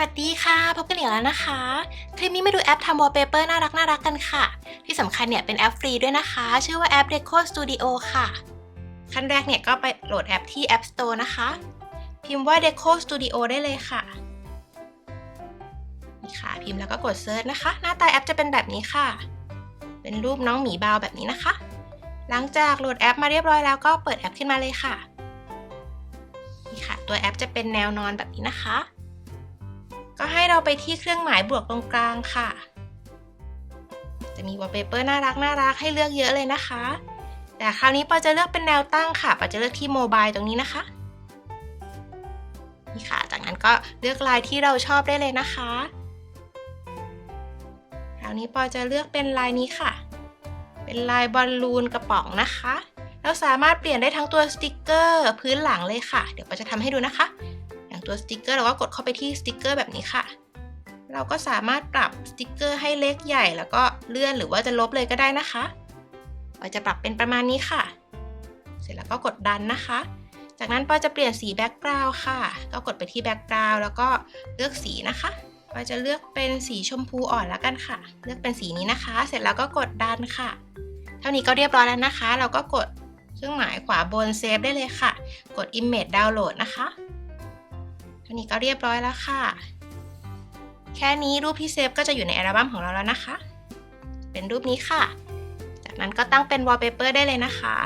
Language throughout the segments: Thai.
วัสดีค่ะ พบกันอีกแล้วนะคะ คลิปนี้มาดูแอปทำวอลเปเปอร์น่ารักน่ารักกันค่ะ ที่สำคัญเนี่ยเป็นแอปฟรีด้วยนะคะ ชื่อว่าแอป Deco Studio ค่ะ ขั้นแรกเนี่ยก็ไปโหลดแอปที่ App Store นะคะ พิมพ์ว่า Deco Studio ได้เลยค่ะนี่ค่ะ พิมพ์แล้วก็กดเซิร์ชนะคะ หน้าตาแอปจะเป็นแบบนี้ค่ะ เป็นรูปน้องหมีบาวแบบนี้นะคะ หลังจากโหลดแอปมาเรียบร้อยแล้วก็เปิดแอปขึ้นมาเลยค่ะนี่ค่ะ ตัวแอปจะเป็นแนวนอนแบบนี้นะคะ ก็ให้เราไปที่เครื่องหมายบวกตรงกลางค่ะ จะมีวอลเปเปอร์น่ารักน่ารักให้เลือกเยอะเลยนะคะ แต่คราวนี้ปอจะเลือกเป็นแนวตั้งค่ะปอจะเลือกที่โมบายตรงนี้นะคะนี่ค่ะ จากนั้นก็เลือกลายที่เราชอบได้เลยนะคะ คราวนี้ปอจะเลือกเป็นลายนี้ค่ะ เป็นลายบอลลูนกระป๋องนะคะ เราสามารถเปลี่ยนได้ทั้งตัวสติกเกอร์ พื้นหลังเลยค่ะ เดี๋ยวปอจะทำให้ดูนะคะ อย่างตัวสติกเกอร์เราก็กดเข้าไปที่สติกเกอร์แบบนี้ค่ะ เราก็สามารถปรับสติกเกอร์ให้เล็กใหญ่ แล้วก็เลื่อนหรือว่าจะลบเลยก็ได้นะคะปอจะปรับเป็นประมาณนี้ค่ะ เสร็จแล้วก็กดดันนะคะ จากนั้นปอจะเปลี่ยนสีแบ็กกราวด์ค่ะ ก็กดไปที่แบ็กกราวด์แล้วก็เลือกสีนะคะปอจะเลือกเป็นสีชมพูอ่อนแล้วกันค่ะ เลือกเป็นสีนี้นะคะ เสร็จแล้วก็กดดันค่ะ เท่านี้ก็เรียบร้อยแล้วนะคะ เราก็กดเครื่องหมายขวาบนเซฟได้เลยค่ะ กด Image Download นะคะ เท่านี้ก็เรียบร้อยแล้วค่ะ แค่นี้รูปที่เซฟก็จะอยู่ในอัลบั้มของเราแล้วนะคะ เป็นรูปนี้ค่ะ จากนั้นก็ตั้งเป็นวอลเปเปอร์ได้เลยนะคะ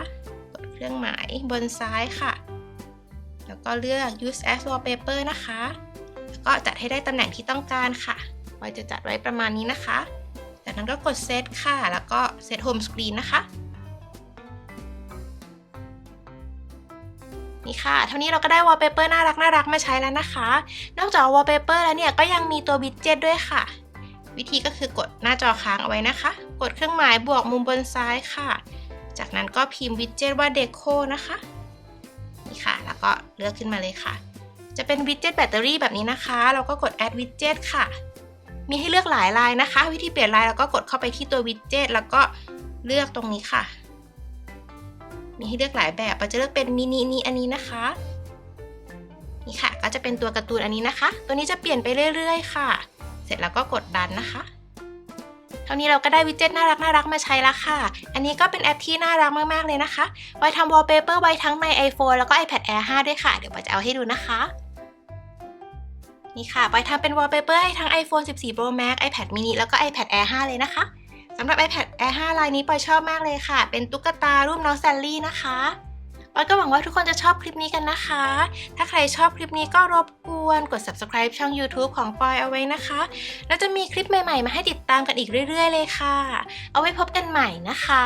กดเครื่องหมายบนซ้ายค่ะ แล้วก็เลือก use as wallpaper นะคะ แล้วก็จัดให้ได้ตำแหน่งที่ต้องการค่ะไว้จะจัดไว้ประมาณนี้นะคะ จากนั้นก็กดเซตค่ะ แล้วก็เซตโฮมสกรีนนะคะ นี่ค่ะ เท่านี้เราก็ได้วอลเปเปอร์น่ารักน่ารักมาใช้แล้วนะคะ นอกจากวอลเปเปอร์แล้วเนี่ยก็ยังมีตัววิดเจ็ตด้วยค่ะ วิธีก็คือกดหน้าจอค้างเอาไว้นะคะ กดเครื่องหมายบวกมุมบนซ้ายค่ะ จากนั้นก็พิมพ์วิดเจ็ตว่า Deco นะคะ นี่ค่ะ แล้วก็เลือกขึ้นมาเลยค่ะ จะเป็นวิดเจ็ตแบตเตอรี่แบบนี้นะคะ เราก็กด add widget ค่ะ มีให้เลือกหลายลายนะคะ วิธีเปลี่ยนลายเราก็กดเข้าไปที่ตัววิดเจ็ตแล้วก็เลือกตรงนี้ค่ะ มีให้เลือกหลายแบบเราจะเลือกเป็นมินินี้อันนี้นะคะ นี่ค่ะ ก็จะเป็นตัวการ์ตูนอันนี้นะคะ ตัวนี้จะเปลี่ยนไปเรื่อย ๆ ค่ะ เสร็จแล้วก็กดดันนะคะเท่านี้เราก็ได้วิดเจ็ตน่ารักน่ารักมาใช้แล้วค่ะ อันนี้ก็เป็นแอปที่น่ารักมากๆเลยนะคะ ไว้ทำวอลเปเปอร์ไว้ทั้งใน iPhone แล้วก็ iPad Air 5 ด้วยค่ะ เดี๋ยวปาจะเอาให้ดูนะคะ นี่ค่ะไปทำเป็นวอลเปเปอร์ให้ทั้ง iPhone 14 Pro Max iPad mini แล้วก็ iPad Air 5 เลยนะคะ สำหรับ iPad Air 5 ลายนี้ปอยชอบมากเลยค่ะ เป็นตุ๊กตารูปน้องแซลลี่นะคะปอยก็หวังว่าทุกคนจะชอบคลิปนี้กันนะคะ ถ้าใครชอบคลิปนี้ก็รบกวนกด subscribe ช่อง YouTube ของปอยเอาไว้นะคะ แล้วจะมีคลิปใหม่ๆ มาให้ติดตามกันอีกเรื่อย ๆ เลยค่ะ เอาไว้พบกันใหม่นะคะ